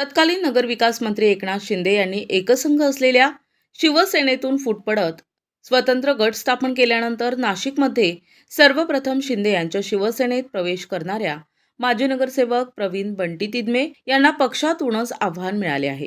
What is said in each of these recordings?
तत्कालीन नगरविकास मंत्री एकनाथ शिंदे यांनी एकसंघ असलेल्या शिवसेनेतून फूट पडत स्वतंत्र गट स्थापन केल्यानंतर नाशिकमध्ये सर्वप्रथम शिंदे यांच्या शिवसेनेत प्रवेश करणाऱ्या माजी नगरसेवक प्रवीण बंटी तिदमे यांना पक्षातूनच आव्हान मिळाले आहे.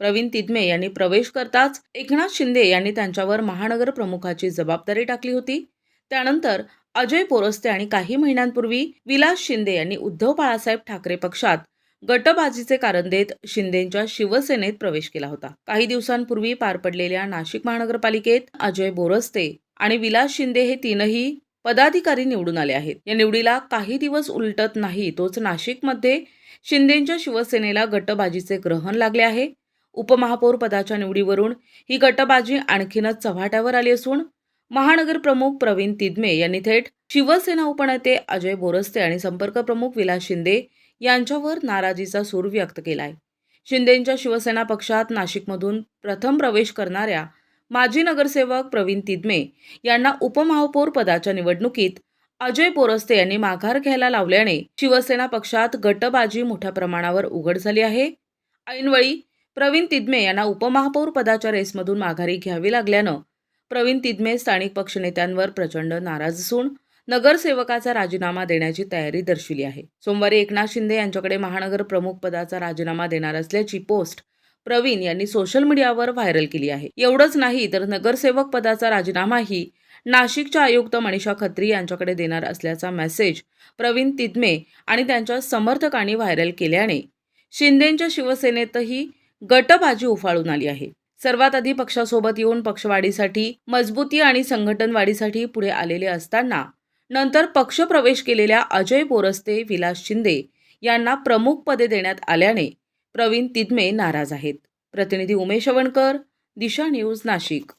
प्रवीण तिदमे यांनी प्रवेश करताच एकनाथ शिंदे यांनी त्यांच्यावर महानगर प्रमुखाची जबाबदारी टाकली होती. त्यानंतर अजय पोरस्ते आणि काही महिन्यांपूर्वी विलास शिंदे यांनी उद्धव बाळासाहेब ठाकरे पक्षात गटबाजीचे कारण देत शिंदेंच्या शिवसेनेत प्रवेश केला होता. काही दिवसांपूर्वी पार पडलेल्या नाशिक महानगरपालिकेत अजय बोरस्ते आणि विलास शिंदे हे तीनही पदाधिकारी निवडून आले आहेत. या निवडीला काही दिवस उलटत नाही तोच नाशिकमध्ये शिंदेंच्या शिवसेनेला गटबाजीचे ग्रहण लागले आहे. उपमहापौर पदाच्या निवडीवरून ही गटबाजी आणखीनच चव्हाट्यावर आली असून महानगर प्रमुख प्रवीण तिदमे यांनी थेट शिवसेना उपनेते अजय बोरस्ते आणि संपर्क प्रमुख विलास शिंदे यांच्यावर नाराजीचा सूर व्यक्त केलाय. शिंदेंच्या शिवसेना पक्षात नाशिकमधून प्रथम प्रवेश करणाऱ्या माजी नगरसेवक प्रवीण तिदमे यांना उपमहापौर पदाच्या निवडणुकीत अजय पोरस्ते यांनी माघार घ्यायला लावल्याने शिवसेना पक्षात गटबाजी मोठ्या प्रमाणावर उघड झाली आहे. ऐनवेळी प्रवीण तिदमे यांना उपमहापौर पदाच्या रेसमधून माघारी घ्यावी लागल्यानं प्रवीण तिदमे स्थानिक पक्षनेत्यांवर प्रचंड नाराज असून नगरसेवकाचा राजीनामा देण्याची तयारी दर्शविली आहे. सोमवारी एकनाथ शिंदे यांच्याकडे महानगर प्रमुख पदाचा राजीनामा देणार असल्याची पोस्ट प्रवीण यांनी सोशल मीडियावर व्हायरल केली आहे. एवढंच नाही तर नगरसेवक पदाचा राजीनामाही नाशिकच्या आयुक्त मनीषा खत्री यांच्याकडे देणार असल्याचा मेसेज प्रवीण तिदमे आणि त्यांच्या समर्थकांनी व्हायरल केल्याने शिंदेंच्या शिवसेनेतही गटबाजी उफाळून आली आहे. सर्वात आधी पक्षासोबत येऊन पक्षवाढीसाठी मजबूती आणि संघटनवाढीसाठी पुढे आलेले असताना नंतर पक्षप्रवेश केलेल्या अजय बोरस्ते विलास शिंदे यांना प्रमुख पदे देण्यात आल्याने प्रवीण तिदमे नाराज आहेत. प्रतिनिधी उमेश वणकर दिशा न्यूज नाशिक.